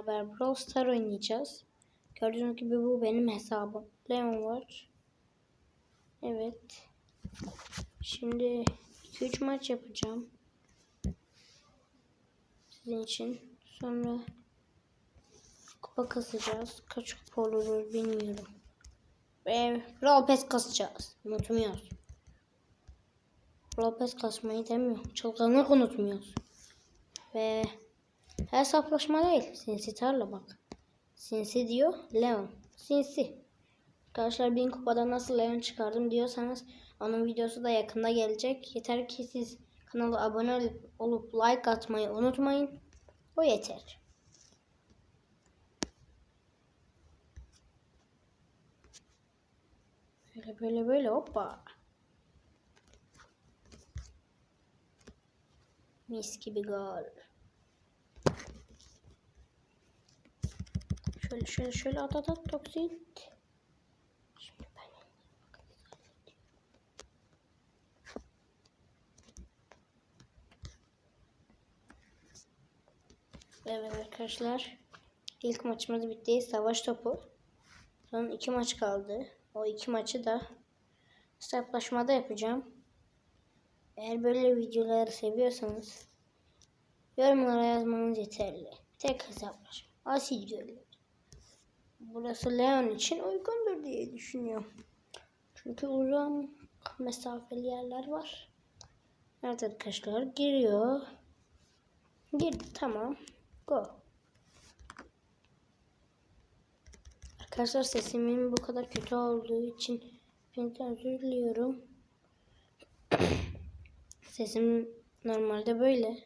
Haber Brawl Star oynayacağız. Gördüğünüz gibi bu benim hesabım. Leon var. Evet. Şimdi 2-3 maç yapacağım. Sizin için. Sonra kupa kasacağız. Kaç kupa olur bilmiyorum. Ve Brawl Pass kasacağız. Unutmuyoruz. Brawl Pass kasmayı demiyorum. Çılgınlık unutmuyoruz. Ve hesaplaşma değil. Sinsi tarla bak. Sinsi diyor. Leon. Sinsi. Arkadaşlar bin kupada nasıl Leon çıkardım diyorsanız onun videosu da yakında gelecek. Yeter ki siz kanala abone olup, olup like atmayı unutmayın. O yeter. Böyle böyle böyle hoppa. Mis gibi gol. Şöyle şöyle şöyle at at at toksit. Şimdi ben Evet arkadaşlar. İlk maçımız bitti. Savaş topu. Son iki maç kaldı. O iki maçı da hesaplaşmada yapacağım. Eğer böyle videoları seviyorsanız yorumlara yazmanız yeterli. Tek hesaplaşma. Asil görülür. Burası Leon için uygundur diye düşünüyorum. Çünkü uzun mesafeli yerler var. Evet arkadaşlar giriyor. Girdi tamam. Go. Arkadaşlar sesimin bu kadar kötü olduğu için hepinizden özür diliyorum. Sesim normalde böyle.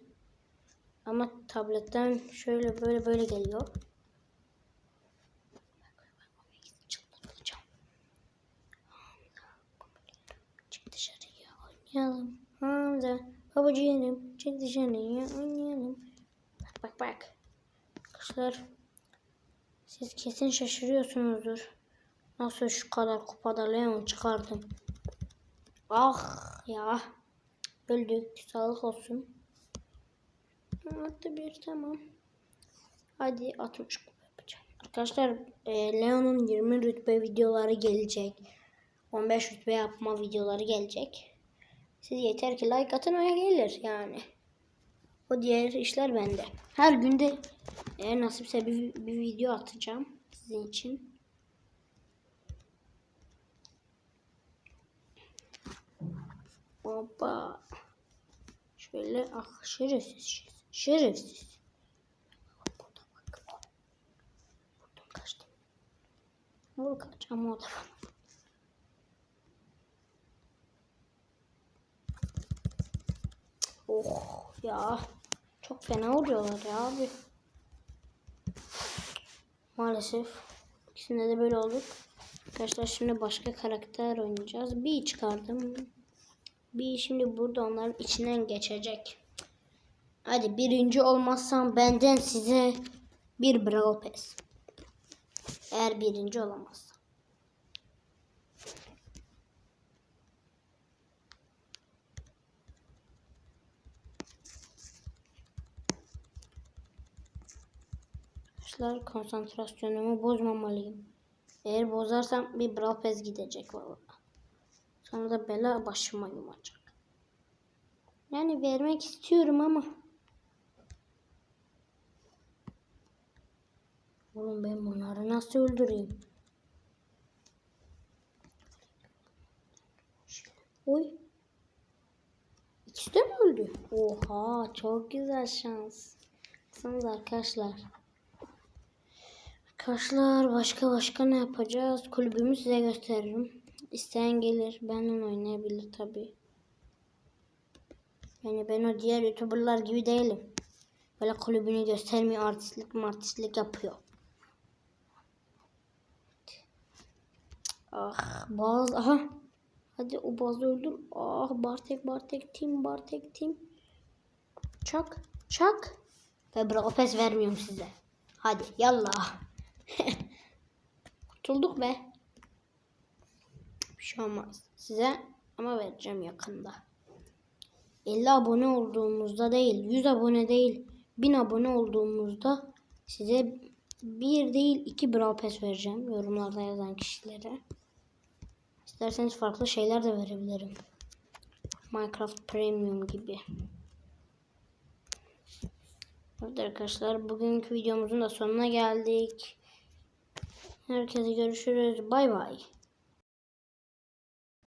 Ama tabletten şöyle böyle böyle geliyor. Çıldıracağım. Çık oynayalım. Hamza babacığım çık dışarıya oynayalım. Bak bak bak. Arkadaşlar siz kesin şaşırıyorsunuzdur. Nasıl şu kadar kupada Leon çıkardım. Ah ya. Öldük. Sağlık olsun. Artı bir tamam. Hadi 60 kupa yapacağım. Arkadaşlar e, Leon'un 20 rütbe videoları gelecek. 15 rütbe yapma videoları gelecek. Siz yeter ki like atın öyle gelir yani. O diğer işler bende. Her günde eğer nasipse bir, bir video atacağım sizin için. Hoppa. Şöyle ah şerefsiz şerefsiz. Burada kaçtım. Vur kaçacağım o da. Oh ya. Çok fena vuruyorlar ya abi. Maalesef. İkisinde de böyle olduk. Arkadaşlar şimdi başka karakter oynayacağız. Bir çıkardım. Bir şimdi burada onların içinden geçecek. Hadi birinci olmazsam benden size bir Brawl Pass. Eğer birinci olamazsam. Arkadaşlar konsantrasyonumu bozmamalıyım. Eğer bozarsam bir Brawl gidecek valla. Sonra da bela başıma yumacak. Yani vermek istiyorum ama. Oğlum ben bunları nasıl öldüreyim? Oy. İkisi de mi öldü? Oha çok güzel şans. Baksanıza arkadaşlar. Arkadaşlar başka başka ne yapacağız? Kulübümü size gösteririm. İsteyen gelir. Benimle oynayabilir tabi. Yani ben o diğer youtuberlar gibi değilim. Böyle kulübünü göstermiyor. Artistlik martistlik yapıyor. Ah bazı aha. Hadi o bazı öldüm. Ah Bartek Bartek Team Bartek Team. Çak çak. Ve Brawl Pass vermiyorum size. Hadi yallah. Kurtulduk be. Bir şey olmaz size ama vereceğim yakında. 50 abone olduğumuzda değil, 100 abone değil, 1000 abone olduğumuzda Size bir değil iki Brawl Pass vereceğim yorumlarda yazan kişilere. İsterseniz farklı şeyler de verebilirim. Minecraft Premium gibi. Evet arkadaşlar bugünkü videomuzun da sonuna geldik. Herkese görüşürüz. Bay bay.